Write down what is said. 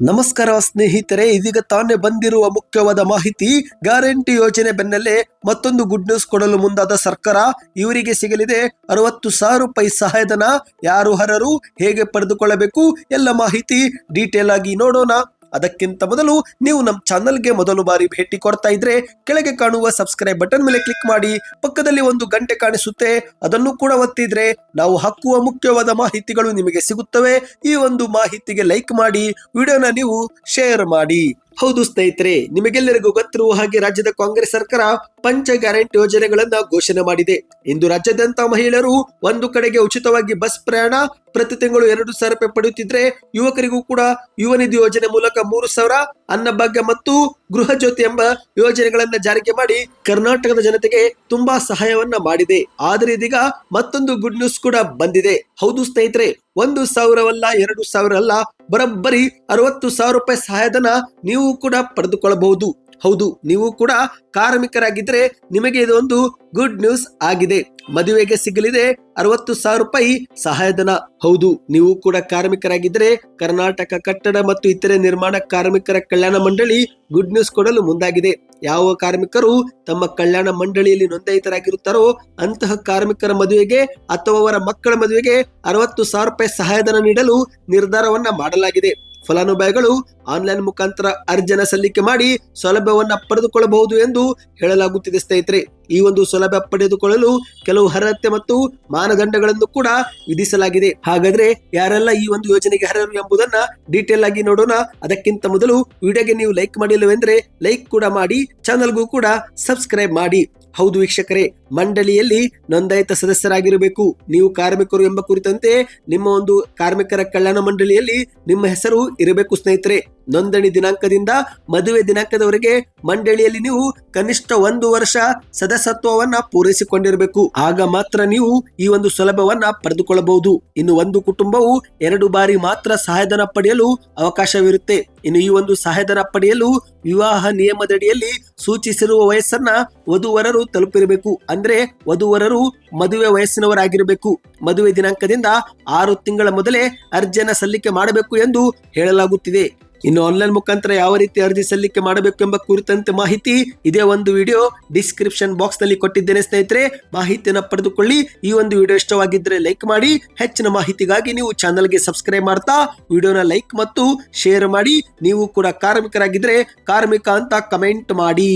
ನಮಸ್ಕಾರ ಸ್ನೇಹಿತರೆ, ಇದೀಗ ತಾನೇ ಬಂದಿರುವ ಮುಖ್ಯವಾದ ಮಾಹಿತಿ, ಗ್ಯಾರಂಟಿ ಯೋಜನೆ ಬೆನ್ನಲ್ಲೇ ಮತ್ತೊಂದು ಗುಡ್ ನ್ಯೂಸ್ ಕೊಡಲು ಮುಂದಾದ ಸರ್ಕಾರ, ಇವರಿಗೆ ಸಿಗಲಿದೆ ಅರವತ್ತು ಸಾವಿರ ರೂಪಾಯಿ ಸಹಾಯಧನ. ಯಾರು ಹರರು ಹೇಗೆ ಪಡೆದುಕೊಳ್ಳಬೇಕು, ಎಲ್ಲ ಮಾಹಿತಿ ಡೀಟೇಲ್ ಆಗಿ ನೋಡೋಣ. ಅದಕ್ಕಿಂತ ಮೊದಲು ನೀವು ನಮ್ಮ ಚಾನಲ್ಗೆ ಮೊದಲು ಬಾರಿ ಭೇಟಿ ಕೊಡ್ತಾ ಇದ್ರೆ ಕೆಳಗೆ ಕಾಣುವ ಸಬ್ಸ್ಕ್ರೈಬ್ ಬಟನ್ ಮೇಲೆ ಕ್ಲಿಕ್ ಮಾಡಿ, ಪಕ್ಕದಲ್ಲಿ ಒಂದು ಗಂಟೆ ಕಾಣಿಸುತ್ತೆ, ಅದನ್ನು ಕೂಡ ಒತ್ತಿದ್ರೆ ನಾವು ಹಾಕುವ ಮುಖ್ಯವಾದ ಮಾಹಿತಿಗಳು ನಿಮಗೆ ಸಿಗುತ್ತವೆ. ಈ ಒಂದು ಮಾಹಿತಿಗೆ ಲೈಕ್ ಮಾಡಿ ವಿಡಿಯೋನ ನೀವು ಶೇರ್ ಮಾಡಿ. ಹೌದು ಸ್ನೇಹಿತರೆ, ನಿಮಗೆಲ್ಲರಿಗೂ ಗೊತ್ತಿರುವ ಹಾಗೆ ರಾಜ್ಯದ ಕಾಂಗ್ರೆಸ್ ಸರ್ಕಾರ ಪಂಚ ಗ್ಯಾರಂಟಿ ಯೋಜನೆಗಳನ್ನ ಘೋಷಣೆ ಮಾಡಿದೆ. ಇಂದು ರಾಜ್ಯದಂತ ಮಹಿಳೆಯರು ಒಂದು ಕಡೆಗೆ ಉಚಿತವಾಗಿ ಬಸ್ ಪ್ರಯಾಣ, ಪ್ರತಿ ತಿಂಗಳು ಎರಡು ಸಾವಿರ ರೂಪಾಯಿ ಪಡೆಯುತ್ತಿದ್ರೆ ಯುವಕರಿಗೂ ಕೂಡ ಯುವ ನಿಧಿ ಯೋಜನೆ ಮೂಲಕ ಮೂರು ಸಾವಿರ ಅನ್ನಭಾಗ್ಯ ಮತ್ತು ಗೃಹ ಜ್ಯೋತಿ ಎಂಬ ಯೋಜನೆಗಳನ್ನ ಜಾರಿಗೆ ಮಾಡಿ ಕರ್ನಾಟಕದ ಜನತೆಗೆ ತುಂಬಾ ಸಹಾಯವನ್ನ ಮಾಡಿದೆ. ಆದರೆ ಇದೀಗ ಮತ್ತೊಂದು ಗುಡ್ ನ್ಯೂಸ್ ಕೂಡ ಬಂದಿದೆ. ಹೌದು ಸ್ನೇಹಿತರೆ, ಒಂದು ಸಾವಿರವಲ್ಲ, ಎರಡು ಸಾವಿರ ಅಲ್ಲ ಬರೋಬ್ಬರಿ ಅರವತ್ತು ಸಾವಿರ ರೂಪಾಯಿ ಸಹಾಯಧನ ನೀವು ಕೂಡ ಪಡೆದುಕೊಳ್ಳಬಹುದು. ಹೌದು, ನೀವು ಕೂಡ ಕಾರ್ಮಿಕರಾಗಿದ್ರೆ ನಿಮಗೆ ಇದೊಂದು ಗುಡ್ ನ್ಯೂಸ್ ಆಗಿದೆ. ಮದುವೆಗೆ ಸಿಗಲಿದೆ ಅರವತ್ತು ಸಾವಿರ ರೂಪಾಯಿ ಸಹಾಯಧನ ಹೌದು, ನೀವು ಕೂಡ ಕಾರ್ಮಿಕರಾಗಿದ್ರೆ ಕರ್ನಾಟಕ ಕಟ್ಟಡ ಮತ್ತು ಇತರೆ ನಿರ್ಮಾಣ ಕಾರ್ಮಿಕರ ಕಲ್ಯಾಣ ಮಂಡಳಿ ಗುಡ್ ನ್ಯೂಸ್ ಕೊಡಲು ಮುಂದಾಗಿದೆ. ಯಾವ ಕಾರ್ಮಿಕರು ತಮ್ಮ ಕಲ್ಯಾಣ ಮಂಡಳಿಯಲ್ಲಿ ನೋಂದಾಯಿತರಾಗಿರುತ್ತಾರೋ ಅಂತಹ ಕಾರ್ಮಿಕರ ಮದುವೆಗೆ ಅಥವಾ ಅವರ ಮಕ್ಕಳ ಮದುವೆಗೆ ಅರವತ್ತು ಸಾವಿರ ರೂಪಾಯಿ ಸಹಾಯಧನ ನೀಡಲು ನಿರ್ಧಾರವನ್ನ ಮಾಡಲಾಗಿದೆ. ಫಲಾನುಭವಿಗಳು ಆನ್ಲೈನ್ ಮುಖಾಂತರ ಅರ್ಜನ ಸಲ್ಲಿಕೆ ಮಾಡಿ ಸೌಲಭ್ಯವನ್ನ ಪಡೆದುಕೊಳ್ಳಬಹುದು ಎಂದು ಹೇಳಲಾಗುತ್ತಿದೆ ಸ್ನೇಹಿತರೆ. ಈ ಒಂದು ಸೌಲಭ್ಯ ಪಡೆದುಕೊಳ್ಳಲು ಕೆಲವು ಅರ್ಹತೆ ಮತ್ತು ಮಾನದಂಡಗಳನ್ನು ಕೂಡ ವಿಧಿಸಲಾಗಿದೆ. ಹಾಗಾದ್ರೆ ಯಾರೆಲ್ಲ ಈ ಒಂದು ಯೋಜನೆಗೆ ಅರ್ಹರು ಎಂಬುದನ್ನ ಡೀಟೇಲ್ ಆಗಿ ನೋಡೋಣ. ಅದಕ್ಕಿಂತ ಮೊದಲು ವಿಡಿಯೋಗೆ ನೀವು ಲೈಕ್ ಮಾಡಿಲ್ಲವೆಂದ್ರೆ ಲೈಕ್ ಕೂಡ ಮಾಡಿ ಚಾನಲ್ಗೂ ಕೂಡ ಸಬ್ಸ್ಕ್ರೈಬ್ ಮಾಡಿ. ಹೌದು ವೀಕ್ಷಕರೇ, ಮಂಡಳಿಯಲ್ಲಿ ನೋಂದಾಯಿತ ಸದಸ್ಯರಾಗಿರಬೇಕು. ನೀವು ಕಾರ್ಮಿಕರು ಎಂಬ ಕುರಿತಂತೆ ನಿಮ್ಮ ಒಂದು ಕಾರ್ಮಿಕರ ಕಲ್ಯಾಣ ಮಂಡಳಿಯಲ್ಲಿ ನಿಮ್ಮ ಹೆಸರು ಇರಬೇಕು ಸ್ನೇಹಿತರೆ. ನೋಂದಣಿ ದಿನಾಂಕದಿಂದ ಮದುವೆ ದಿನಾಂಕದವರೆಗೆ ಮಂಡಳಿಯಲ್ಲಿ ನೀವು ಕನಿಷ್ಠ ಒಂದು ವರ್ಷ ಸದಸ್ಯತ್ವವನ್ನ ಪೂರೈಸಿಕೊಂಡಿರಬೇಕು. ಆಗ ಮಾತ್ರ ನೀವು ಈ ಒಂದು ಸೌಲಭ್ಯವನ್ನ ಪಡೆದುಕೊಳ್ಳಬಹುದು. ಇನ್ನು ಒಂದು ಕುಟುಂಬವು ಎರಡು ಬಾರಿ ಮಾತ್ರ ಸಹಾಯಧನ ಪಡೆಯಲು ಅವಕಾಶವಿರುತ್ತೆ. ಇನ್ನು ಈ ಒಂದು ಸಹಾಯಧನ ಪಡೆಯಲು ವಿವಾಹ ನಿಯಮದಡಿಯಲ್ಲಿ ಸೂಚಿಸಿರುವ ವಯಸ್ಸನ್ನ ವಧುವರರು ತಲುಪಿರಬೇಕು. ಅಂದ್ರೆ ವಧುವರರು ಮದುವೆ ವಯಸ್ಸಿನವರಾಗಿರಬೇಕು. ಮದುವೆ ದಿನಾಂಕದಿಂದ ಆರು ತಿಂಗಳ ಮೊದಲೇ ಅರ್ಜಿಯನ್ನ ಸಲ್ಲಿಕೆ ಮಾಡಬೇಕು ಎಂದು ಹೇಳಲಾಗುತ್ತಿದೆ. ಇನ್ನು ಆನ್ಲೈನ್ ಮುಖಾಂತರ ಯಾವ ರೀತಿ ಅರ್ಜಿ ಸಲ್ಲಿಕೆ ಮಾಡಬೇಕು ಎಂಬ ಕುರಿತಂತೆ ಮಾಹಿತಿ ಇದೇ ಒಂದು ವಿಡಿಯೋ ಡಿಸ್ಕ್ರಿಪ್ಷನ್ ಬಾಕ್ಸ್ನಲ್ಲಿ ಕೊಟ್ಟಿದ್ದೇನೆ ಸ್ನೇಹಿತರೆ. ಮಾಹಿತಿಯನ್ನು ಪಡೆದುಕೊಳ್ಳಿ. ಈ ಒಂದು ವಿಡಿಯೋ ಇಷ್ಟವಾಗಿದ್ದರೆ ಲೈಕ್ ಮಾಡಿ. ಹೆಚ್ಚಿನ ಮಾಹಿತಿಗಾಗಿ ನೀವು ಚಾನಲ್ಗೆ ಸಬ್ಸ್ಕ್ರೈಬ್ ಮಾಡ್ತಾ ವಿಡಿಯೋನ ಲೈಕ್ ಮತ್ತು ಶೇರ್ ಮಾಡಿ. ನೀವು ಕೂಡ ಕಾರ್ಮಿಕರಾಗಿದ್ರೆ ಕಾರ್ಮಿಕ ಅಂತ ಕಮೆಂಟ್ ಮಾಡಿ.